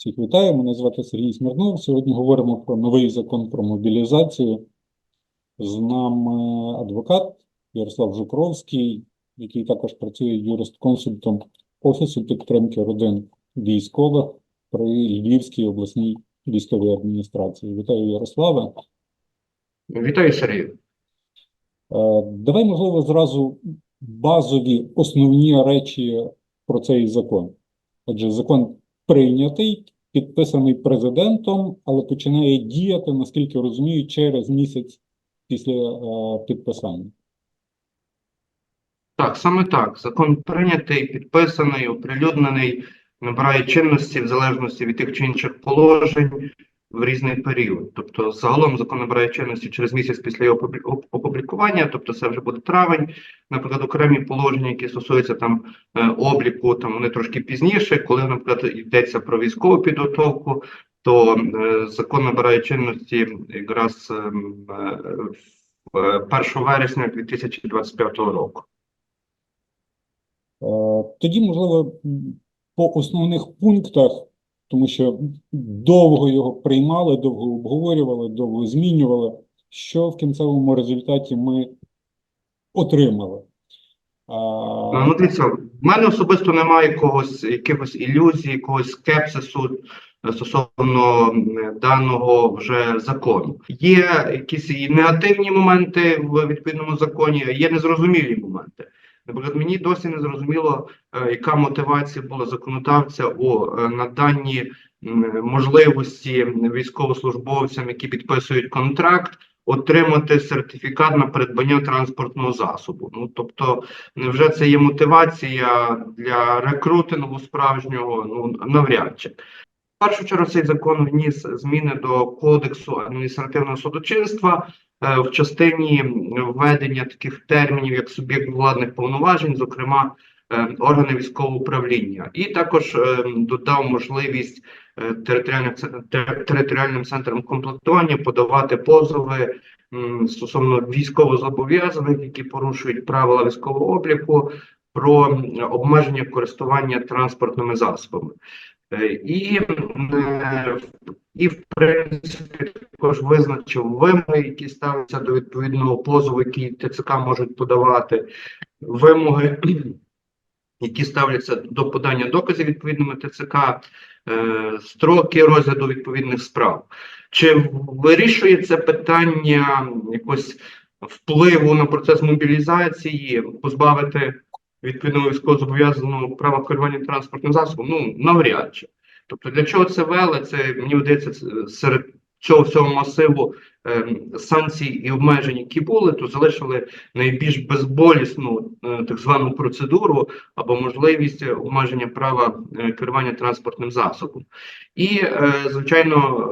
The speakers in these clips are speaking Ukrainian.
Всіх вітаю, мене звати Сергій Смірнов. Сьогодні говоримо про новий закон про мобілізацію. З нами адвокат Ярослав Жукровський, який також працює юрист-консультом Офісу підтримки родин військових при Львівській обласній військовій адміністрації. Вітаю, Ярославе. Вітаю, Сергію. Е, Давай, можливо, зразу базові основні речі про цей закон. Отже, закон прийнятий, підписаний президентом, але починає діяти, наскільки розумію, через місяць після е, підписання. Так, саме так. Закон прийнятий, підписаний, оприлюднений, набирає чинності в залежності від тих чи інших положень в різний період. Тобто, загалом закон набирає чинності через місяць після його опублі- опублікування, тобто це вже буде травень. Наприклад, окремі положення, які стосуються там е, обліку, там вони трошки пізніше, коли, наприклад, йдеться про військову підготовку, то е, закон набирає чинності якраз ем, е, 1 вересня 2025 року. Тоді, можливо, по основних пунктах, тому що довго його приймали, довго обговорювали, довго змінювали, що в кінцевому результаті ми отримали. А, Ну, дивіться, в мене особисто немає якогось якихось ілюзій, якогось скепсису е, стосовно даного вже закону. Є якісь і негативні моменти в відповідному законі, є незрозумілі моменти. Наприклад, мені досі не зрозуміло, е, яка мотивація була законодавця у е, наданні можливості військовослужбовцям, які підписують контракт, отримати сертифікат на придбання транспортного засобу. Ну тобто, невже це є мотивація для рекрутингу справжнього? Ну навряд чи. Першу чергу цей закон вніс зміни до кодексу адміністративного судочинства е, в частині введення таких термінів, як суб'єкт владних повноважень, зокрема е, органи військового управління, і також е, додав можливість територіальним територіальним центрам комплектування подавати позови стосовно військовозобов'язаних, які порушують правила військового обліку, про обмеження користування транспортними засобами. Е, І, і в принципі також визначив вимоги, які ставляться до відповідного позову, який ТЦК можуть подавати, вимоги, які ставляться до подання доказів відповідними ТЦК, е, строки розгляду відповідних справ. Чи вирішує це питання якось впливу на процес мобілізації, позбавити відповідного військовозобов'язаного права керування транспортним засобом? Ну, навряд чи. Тобто, для чого це вели? Це мені видається серед цього всього масиву ем, санкцій і обмежень, які були, то залишили найбільш безболісну е, так звану процедуру або можливість е, обмеження права е, керування транспортним засобом. І, е, звичайно,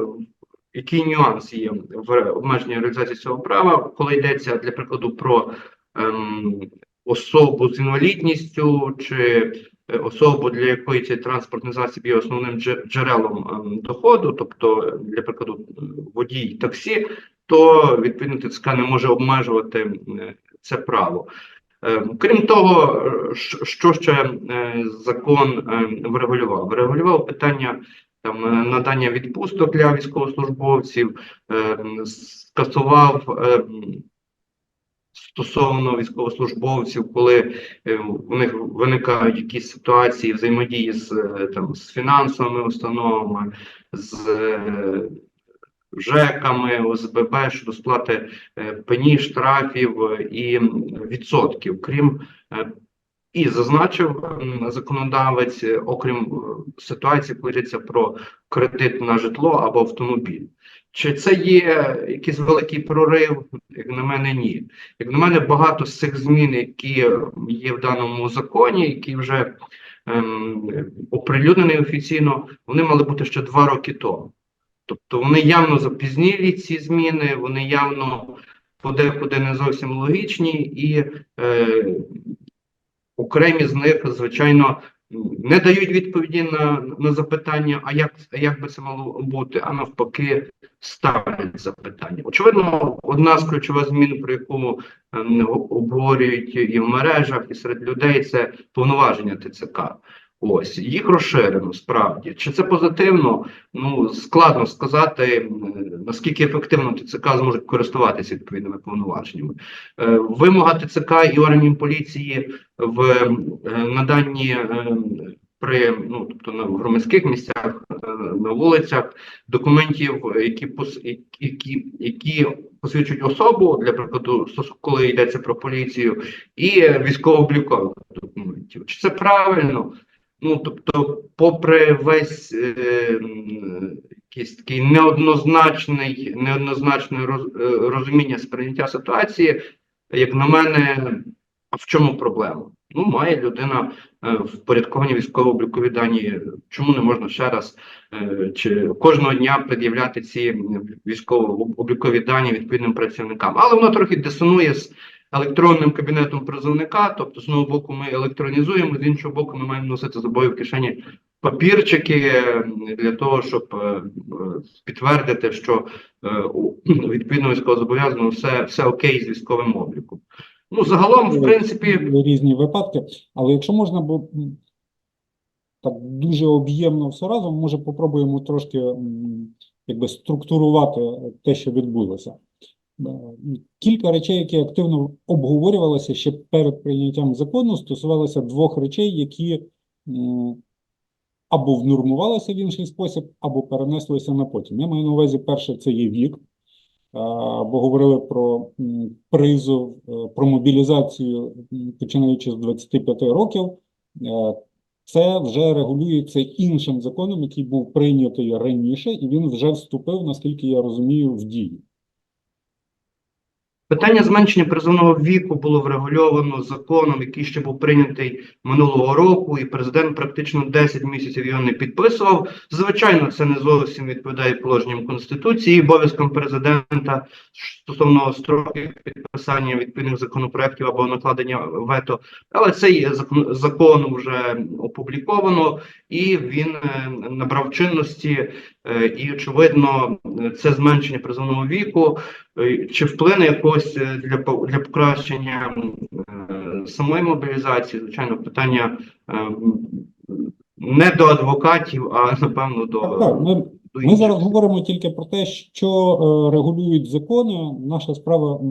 який нюанс є в обмеженні реалізації цього права, коли йдеться для прикладу про ем, особу з інвалідністю чи е, особу, для якої цей транспортний засіб є основним джерелом ем, доходу, тобто, для прикладу, водій таксі, то відповідно ТЦК не може обмежувати це право. Е, Крім того, що- ще е, закон е, врегулював? Врегулював питання там е, надання відпусток для військовослужбовців, скасував стосовно військовослужбовців, коли е, у них виникають якісь ситуації взаємодії з е, там з фінансовими установами, з е, ЖЕКами, ОСББ щодо сплати пені, штрафів і відсотків, крім і зазначив законодавець, е, окрім е, ситуації, коли йдеться про кредит на житло або автомобіль. Чи це є якийсь великий прорив? Як на мене, ні. Як на мене, багато з цих змін, які є в даному законі, які вже ем, оприлюднені офіційно, вони мали бути ще два роки тому. Тобто вони явно запізнілі ці зміни, вони явно подекуди не зовсім логічні, і е, окремі з них, звичайно, не дають відповіді на, на запитання, а як, як би це мало бути, а навпаки, ставлять запитання. Очевидно, одна з ключових змін, про яку ем, обговорюють і в мережах, і серед людей, це повноваження ТЦК. Ось їх розширено справді. Чи це позитивно? Ну складно сказати, наскільки ефективно ТЦК зможуть користуватися відповідними повноваженнями. Е, Вимога ТЦК і органів поліції в е, наданні е, при ну тобто на громадських місцях, на вулицях документів, які які, які посвідчують особу для прикладу, коли йдеться про поліцію, і військово-облікових документів. Чи це правильно? Ну тобто, попри весь е, якийсь такий неоднозначний, неоднозначне роз, е, розуміння сприйняття ситуації, як на мене, в чому проблема? Ну, має людина е, впорядковані військово-облікові дані. Чому не можна ще раз е, чи кожного дня пред'являти ці військово-облікові дані відповідним працівникам? Але воно трохи дисонує з електронним кабінетом призовника. Тобто, з одного боку, ми електронізуємо, з іншого боку, ми маємо носити з собою в кишені папірчики для того, щоб е, підтвердити, що е, відповідно військовозобов'язаного все, все окей з військовим обліком. Ну, загалом, в принципі, різні випадки, але якщо можна, бо так дуже об'ємно все разом, може попробуємо трошки якби структурувати те, що відбулося. Е, Кілька речей, які активно обговорювалися ще перед прийняттям закону, стосувалися двох речей, які або внормувалися в інший спосіб, або перенеслися на потім. Я маю на увазі, перше, це є вік. Е, бо говорили про призов, е, про мобілізацію, починаючи з 25 років. Е, Це вже регулюється іншим законом, який був прийнятий раніше, і він вже вступив, наскільки я розумію, в дію. Питання зменшення призовного віку було врегульовано законом, який ще був прийнятий минулого року, і президент практично 10 місяців його не підписував. Звичайно, це не зовсім відповідає положенням конституції, і обов'язком президента стосовно строків підписання відповідних законопроєктів або накладення вето. Але цей закон, закон вже опубліковано, і він е, набрав чинності. Е, І очевидно, це зменшення призовного віку е, чи вплине якось е, для для покращення самої мобілізації, звичайно, питання не до адвокатів, а напевно до, ми, до ми зараз говоримо тільки про те, що е, регулюють закони. Наша справа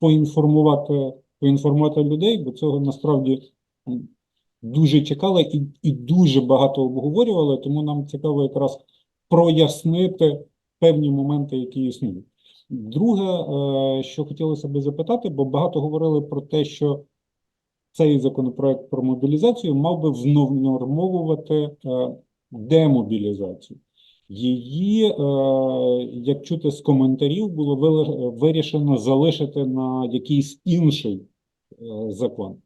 поінформувати, поінформувати людей, бо цього насправді дуже чекали і, і дуже багато обговорювали, тому нам цікаво якраз прояснити певні моменти, які існують. Друге, е, що хотілося би запитати, бо багато говорили про те, що цей законопроект про мобілізацію мав би внормовувати е, демобілізацію. Її, е, як чути з коментарів, було вирішено залишити на якийсь інший закон.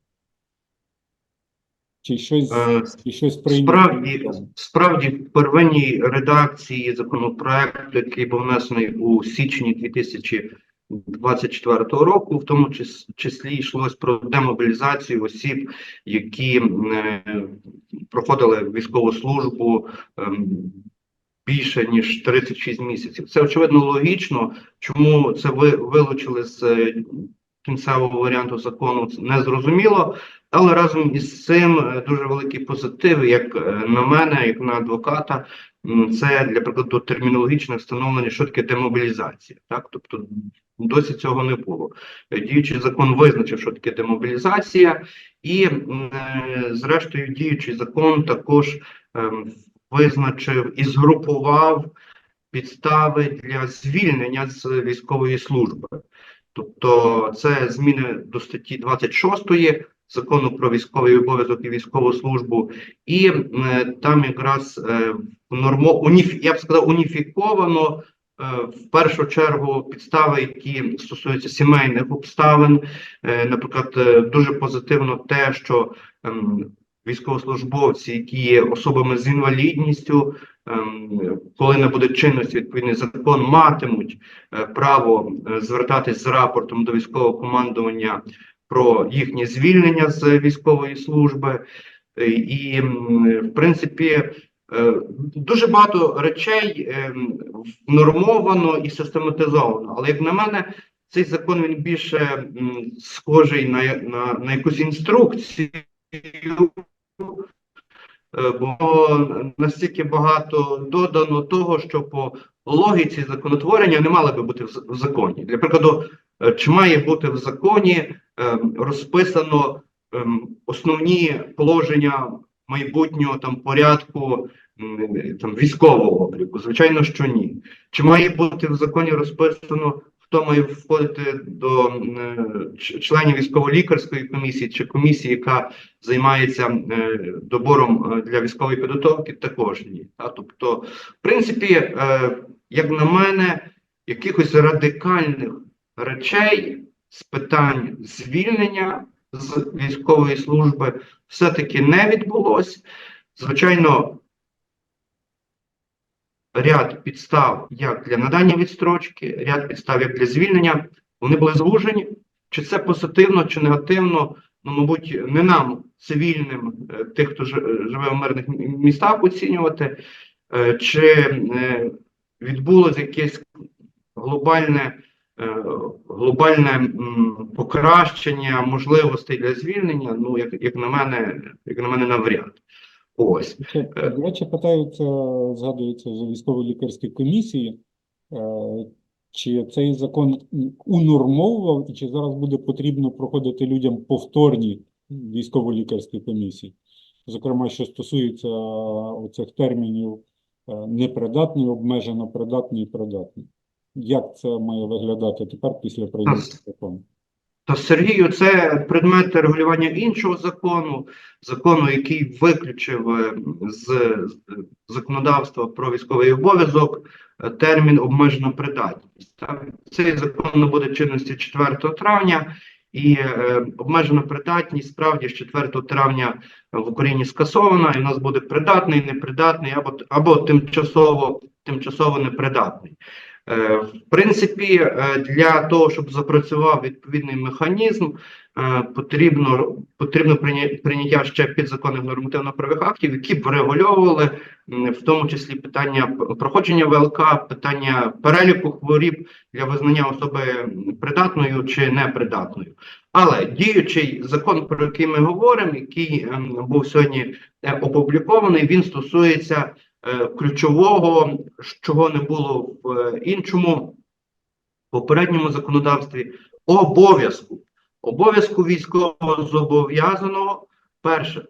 Чи щось, Е, чи щось? Справді, справді, в первинній редакції законопроекту, який був внесений у січні 2024 року, в тому числі йшлось про демобілізацію осіб, які е, проходили військову службу ем, більше ніж 36 місяців. Це очевидно логічно. Чому це ви вилучили з е, кінцевого варіанту закону? Не зрозуміло. Але разом із цим е, дуже великий позитив, як е, на мене, як на адвоката, це для прикладу термінологічне встановлення, що таке демобілізація. Так, тобто досі цього не було. Е, Діючий закон визначив, що таке демобілізація, і зрештою діючий закон також ем, визначив і згрупував підстави для звільнення з військової служби. Тобто, це зміни до статті 26 закону про військовий обов'язок і військову службу, і е, там якраз е, нормо уніф, я б сказав, уніфіковано е, в першу чергу підстави, які стосуються сімейних обставин. Е, наприклад, е, дуже позитивно те, що ем, військовослужбовці, які є особами з інвалідністю, коли не буде чинності відповідний закон, матимуть е, право е, звертатись з рапортом до військового командування про їхнє звільнення з військової служби. Е, І, в принципі, Дуже багато речей ем, нормовано і систематизовано, але як на мене, цей закон він більше схожий на, на, на якусь інструкцію, е, бо настільки багато додано того, що по логіці законотворення не мали би бути в, законі. Для прикладу, е, чи має бути в законі ем, розписано ем, основні положення майбутнього там порядку там військового обліку? Звичайно, що ні. Чи має бути в законі розписано, хто має входити до е, членів військово-лікарської комісії чи комісії, яка займається е, добором е, для військової підготовки? Також ні. Тобто, в принципі, як на мене, якихось радикальних речей з питань звільнення з військової служби все-таки не відбулось. Звичайно, ряд підстав як для надання відстрочки, ряд підстав як для звільнення, вони були звужені. Чи це позитивно, чи негативно, ну, мабуть, не нам, цивільним, е, тих, хто живе в мирних містах, оцінювати, Е, чи е, відбулося якесь глобальне, глобальне покращення можливостей для звільнення, ну, як, як на мене, як на мене, навряд. Ось. До речі, питаються, згадується за військово-лікарські комісії, е, чи цей закон унормовував і чи зараз буде потрібно проходити людям повторні військово-лікарські комісії? Зокрема, що стосується оцих термінів е, непридатний, обмежено придатний і придатний. Як це має виглядати тепер після прийняття закону? Та Сергію, це предмет регулювання іншого закону, закону, який виключив е, з законодавства про військовий обов'язок е, термін обмежена придатність. Цей закон набуде чинності 4 травня, і е, обмежена придатність справді з 4 травня в Україні скасована, і в нас буде придатний, непридатний або, або тимчасово, тимчасово непридатний. Е, В принципі, е, для того, щоб запрацював відповідний механізм, е, потрібно, потрібно прийняття ще підзаконних нормативно-правових актів, які б врегульовували в тому числі питання проходження ВЛК, питання переліку хворіб для визнання особи придатною чи непридатною. Але діючий закон, про який ми говоримо, який ем, був сьогодні опублікований, він стосується ключового, чого не було в е, іншому попередньому законодавстві, обов'язку. Обов'язку військового зобов'язаного перше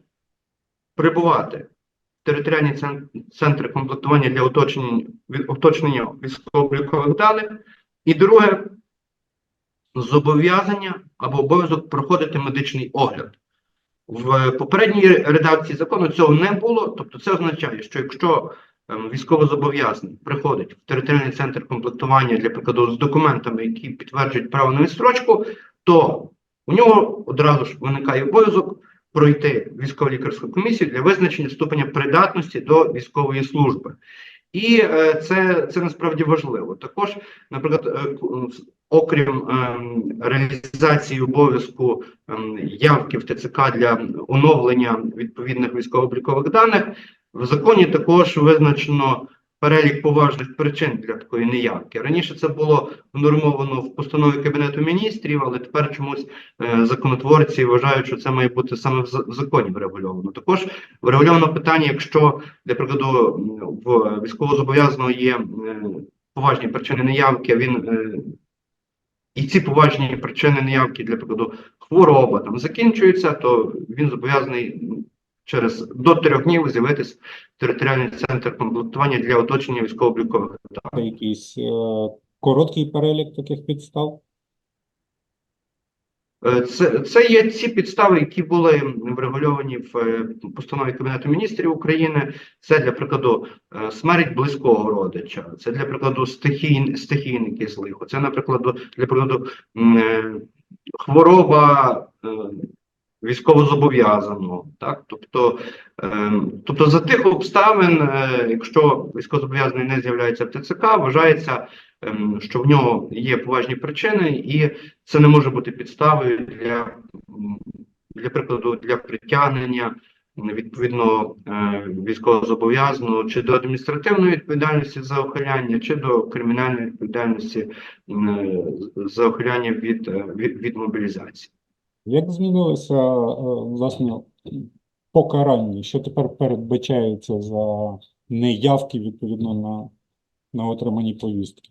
прибувати в територіальні центри комплектування для уточнення, уточнення військово-облікових даних. І друге зобов'язання або обов'язок проходити медичний огляд. В попередній редакції закону цього не було, тобто це означає, що якщо ем, військовозобов'язаний приходить в територіальний центр комплектування для прикладу з документами, які підтверджують право на відстрочку, то у нього одразу ж виникає обов'язок пройти військово-лікарську комісію для визначення ступеня придатності до військової служби. І е, це, це насправді важливо. Також, наприклад, е, окрім ем, реалізації обов'язку ем, явки в ТЦК для оновлення відповідних військово-облікових даних, в законі також визначено перелік поважних причин для такої неявки. Раніше це було внормовано в постанові Кабінету міністрів, але тепер чомусь е, законотворці вважають, що це має бути саме в законі врегульовано. Також врегульовано питання, якщо, для прикладу, в військовозобов'язаного є поважні причини неявки, він е, і ці поважні причини неявки для прикладу хвороба там закінчуються, то він зобов'язаний через до трьох днів з'явитись територіальний центр комплектування для оточення військово-облікових Це якийсь е, короткий перелік таких підстав? Е, Це, це є ці підстави, які були врегульовані в е, постанові Кабінету міністрів України. Це для прикладу е, смерть близького родича, це для прикладу стихій, стихійне якесь лихо, це, наприклад, для прикладу хвороба військовозобов'язаного. Так? Тобто, е, тобто за тих обставин, е, якщо військовозобов'язаний не з'являється в ТЦК, вважається, ем, що в нього є поважні причини, і це не може бути підставою для, для прикладу, для притягнення відповідно е, військовозобов'язаного чи до адміністративної відповідальності за ухиляння, чи до кримінальної відповідальності е, за ухиляння від, е, від, від мобілізації. Як змінилося е, власне покарання? Що тепер передбачається за неявки відповідно на, на отримані повістки?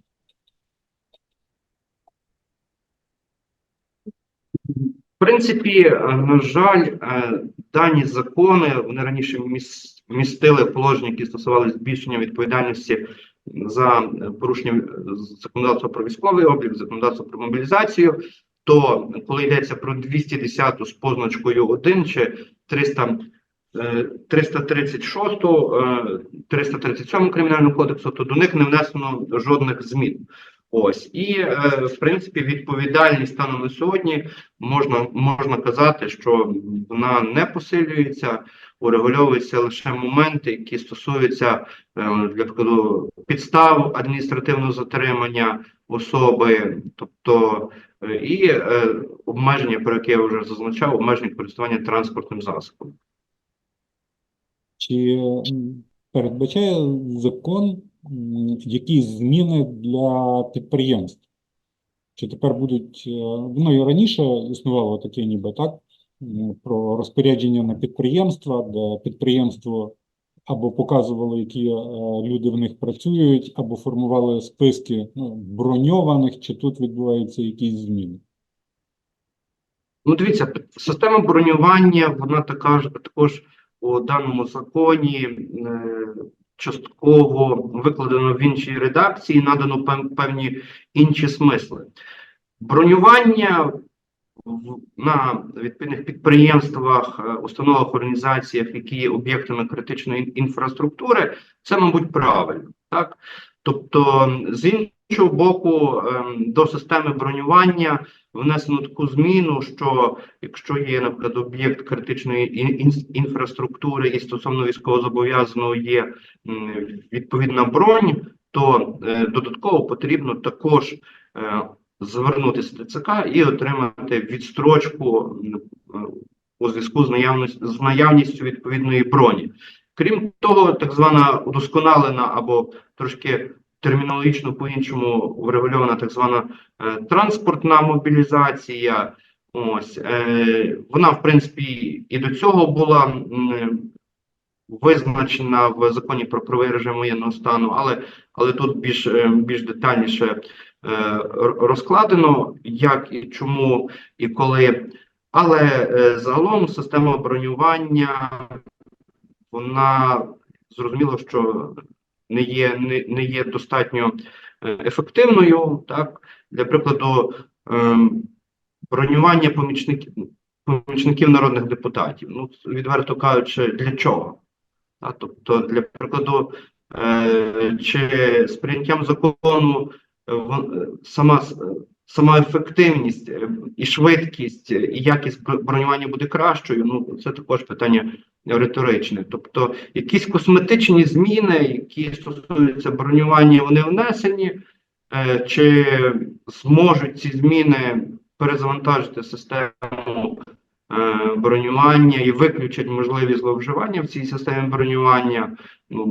В принципі, е, на жаль, е, дані закони вони раніше міс- містили положення, які стосувалися збільшення відповідальності за порушення законодавства про військовий облік, законодавства про мобілізацію. То коли йдеться про 210 з позначкою 1 чи 300, е, 336, е, 337 кримінального кодексу, то до них не внесено жодних змін. Ось і е, в принципі відповідальність станом на сьогодні можна можна казати, що вона не посилюється, урегульовуються лише моменти, які стосуються е, для прикладу підстав адміністративного затримання особи, тобто і е, обмеження, про яке я вже зазначав, обмеження користування транспортним засобом. Чи передбачає закон якісь зміни для підприємств? Чи тепер будуть, е, ну і раніше існувало таке ніби так, про розпорядження на підприємства, де підприємство або показувало, які е, люди в них працюють, або формували списки ну, броньованих, чи тут відбуваються якісь зміни? Ну, дивіться, система бронювання, вона така ж також у даному законі е, частково викладено в іншій редакції, надано пев- певні інші смисли. Бронювання на відповідних підприємствах, е, установах, організаціях, які є об'єктами критичної інфраструктури, це, мабуть, правильно, так? Тобто, з іншого боку, ем, до системи бронювання внесено таку зміну, що якщо є, наприклад, об'єкт критичної ін- ін- інфраструктури і стосовно військовозобов'язаного є відповідна бронь, то е, додатково потрібно також е, звернутися до ТЦК і отримати відстрочку е, у зв'язку з наявністю, з наявністю відповідної броні. Крім того, так звана удосконалена або трошки термінологічно по-іншому врегульована так звана е, транспортна мобілізація. Ось е, вона, в принципі, і до цього була м, визначена в законі про правовий режим воєнного стану, але, але тут більш, е, більш детальніше е, розкладено, як і чому і коли. Але е, загалом система бронювання вона зрозуміло, що не є, не, не є достатньо е, ефективною. Так, для прикладу, ем, бронювання помічників, помічників народних депутатів. Ну, відверто кажучи, для чого? А, тобто, для прикладу, е, чи з прийняттям закону е, е, сама, е, сама ефективність е, і швидкість, е, і якість бронювання буде кращою, ну це також питання риторичне. Тобто, якісь косметичні зміни, які стосуються бронювання, вони внесені, е, чи зможуть ці зміни перезавантажити систему е, бронювання і виключать можливі зловживання в цій системі бронювання, ну,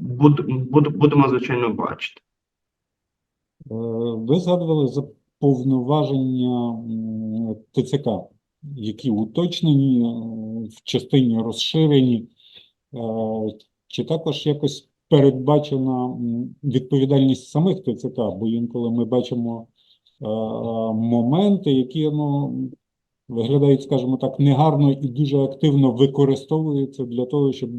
буд, буд, будемо, звичайно, бачити. Е, Ви згадували за повноваження ТЦК, які уточнені е, в частині розширені. Е, Чи також якось передбачена відповідальність самих ТЦК? Бо інколи ми бачимо моменти, які ну, виглядають, скажімо так, негарно і дуже активно використовуються для того, щоб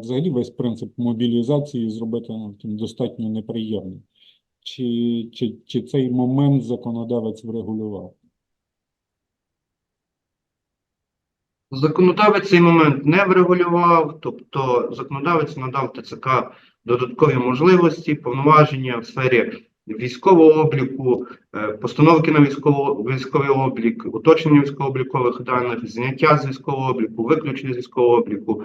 взагалі весь принцип мобілізації зробити ну, достатньо неприємним. Чи, чи, чи цей момент законодавець врегулював? Законодавець цей момент не врегулював, тобто законодавець надав ТЦК додаткові можливості, повноваження в сфері військового обліку, е, постановки на військово, військовий облік, уточнення військово-облікових даних, зняття з військового обліку, виключення з військового обліку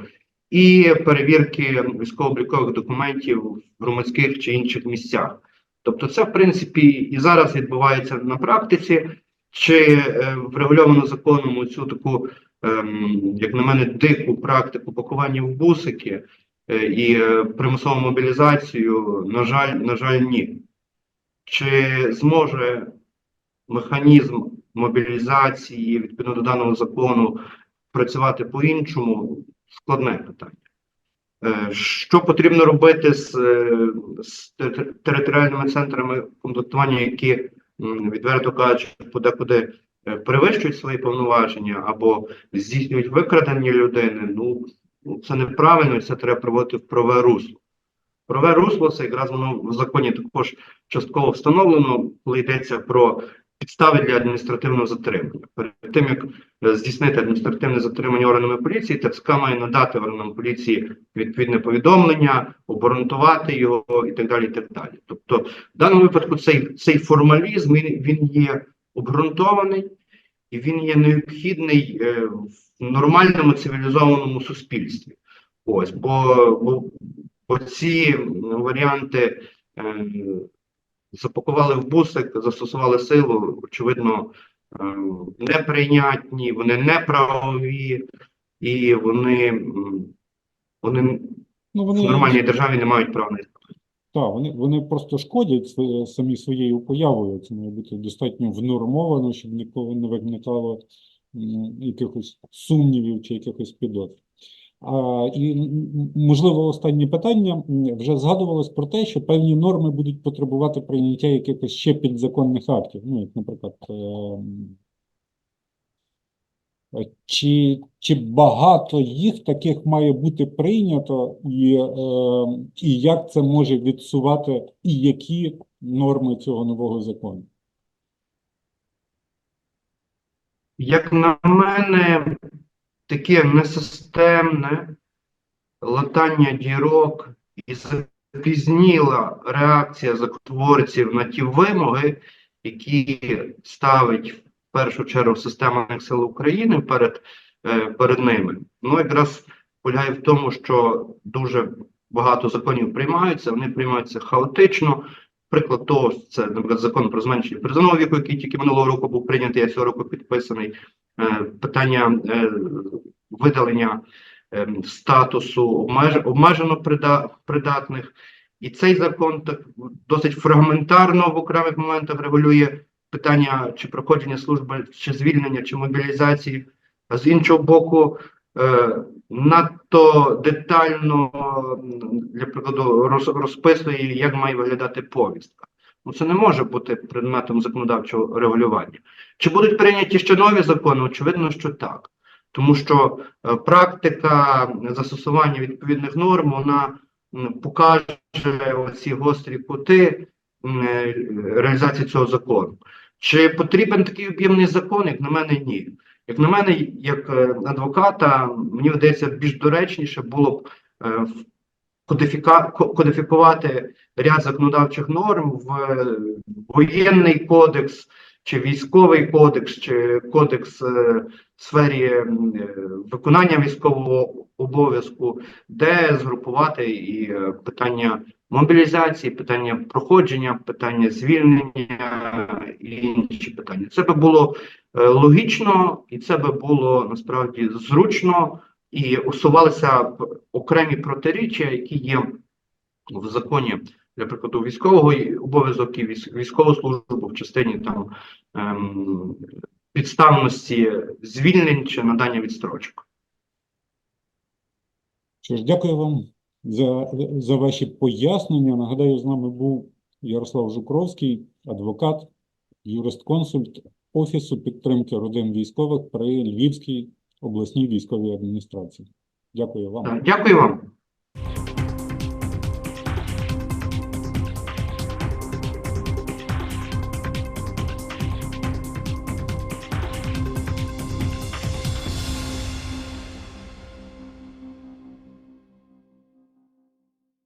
і перевірки військово-облікових документів в громадських чи інших місцях. Тобто, це в принципі і зараз відбувається на практиці, чи е, врегульовано законом цю таку ем, як на мене, дику практику пакування в бусики е, і е, примусову мобілізацію, на жаль, на жаль, ні. Чи зможе механізм мобілізації відповідно до даного закону працювати по-іншому? Складне питання. Е, Що потрібно робити з, е, з територіальними центрами комплектування, які, відверто кажучи, подекуди е, перевищують свої повноваження або здійснюють викрадення людини? Ну, ну, це неправильно, це треба приводити в праве русло. Праве русло це якраз воно в законі також частково встановлено, коли йдеться про підстави для адміністративного затримання. Перед тим як е, здійснити адміністративне затримання органами поліції, ТЦК має надати органам поліції відповідне повідомлення, обґрунтувати його і так далі. І так далі. Тобто, в даному випадку цей, цей формалізм він, він є обґрунтований і він є необхідний е, в нормальному цивілізованому суспільстві. Ось, бо, бо, бо ці варіанти е, запакували в бусик, застосували силу, очевидно, е, неприйнятні, вони неправові, і вони, вони Ну, в нормальній державі не мають права на так, вони, вони просто шкодять самі своєю появою. Це має бути достатньо внормовано, щоб ніколи не виникало якихось сумнівів чи якихось підозр. І, можливо, останнє питання. Вже згадувалось про те, що певні норми будуть потребувати прийняття якихось ще підзаконних актів. Ну, як, наприклад, Е, Чи, чи багато їх таких має бути прийнято, і, е, і як це може відсувати, і які норми цього нового закону? Як на мене, таке несистемне латання дірок і запізніла реакція законотворців на ті вимоги, які ставить в першу чергу система сил України перед, е, перед ними. Ну, якраз полягає в тому, що дуже багато законів приймаються, вони приймаються хаотично. Приклад того, це, наприклад, закон про зменшення призовного віку, який тільки минулого року був прийнятий, а цього року підписаний. Е, Питання е, видалення е, статусу обмеж, обмежено прида, придатних. І цей закон так досить фрагментарно в окремих моментах регулює питання чи проходження служби, чи звільнення, чи мобілізації. А з іншого боку, надто детально, для прикладу, розписує, як має виглядати повістка. Ну, це не може бути предметом законодавчого регулювання. Чи будуть прийняті ще нові закони? Очевидно, що так. Тому що е, практика застосування відповідних норм вона покаже оці гострі кути е, реалізації цього закону. Чи потрібен такий об'ємний закон? Як на мене, ні. Як на мене, як е, адвоката, мені здається, більш доречніше було б е, кодифіка- кодифікувати ряд законодавчих норм в е, воєнний кодекс, чи військовий кодекс, чи кодекс в сфері виконання військового обов'язку, де згрупувати і питання мобілізації, питання проходження, питання звільнення і інші питання. Це би було е, логічно, і це би було насправді зручно, і усувалися окремі протиріччя, які є в законі, для прикладу, військового обов'язок і військ- військову службу в частині там ем, підставності звільнень чи надання відстрочок. Дякую вам за, за ваші пояснення. Нагадаю, з нами був Ярослав Жукровський, адвокат, юрист-консульт Офісу підтримки родин військових при Львівській обласній військовій адміністрації. Дякую вам. Дякую вам.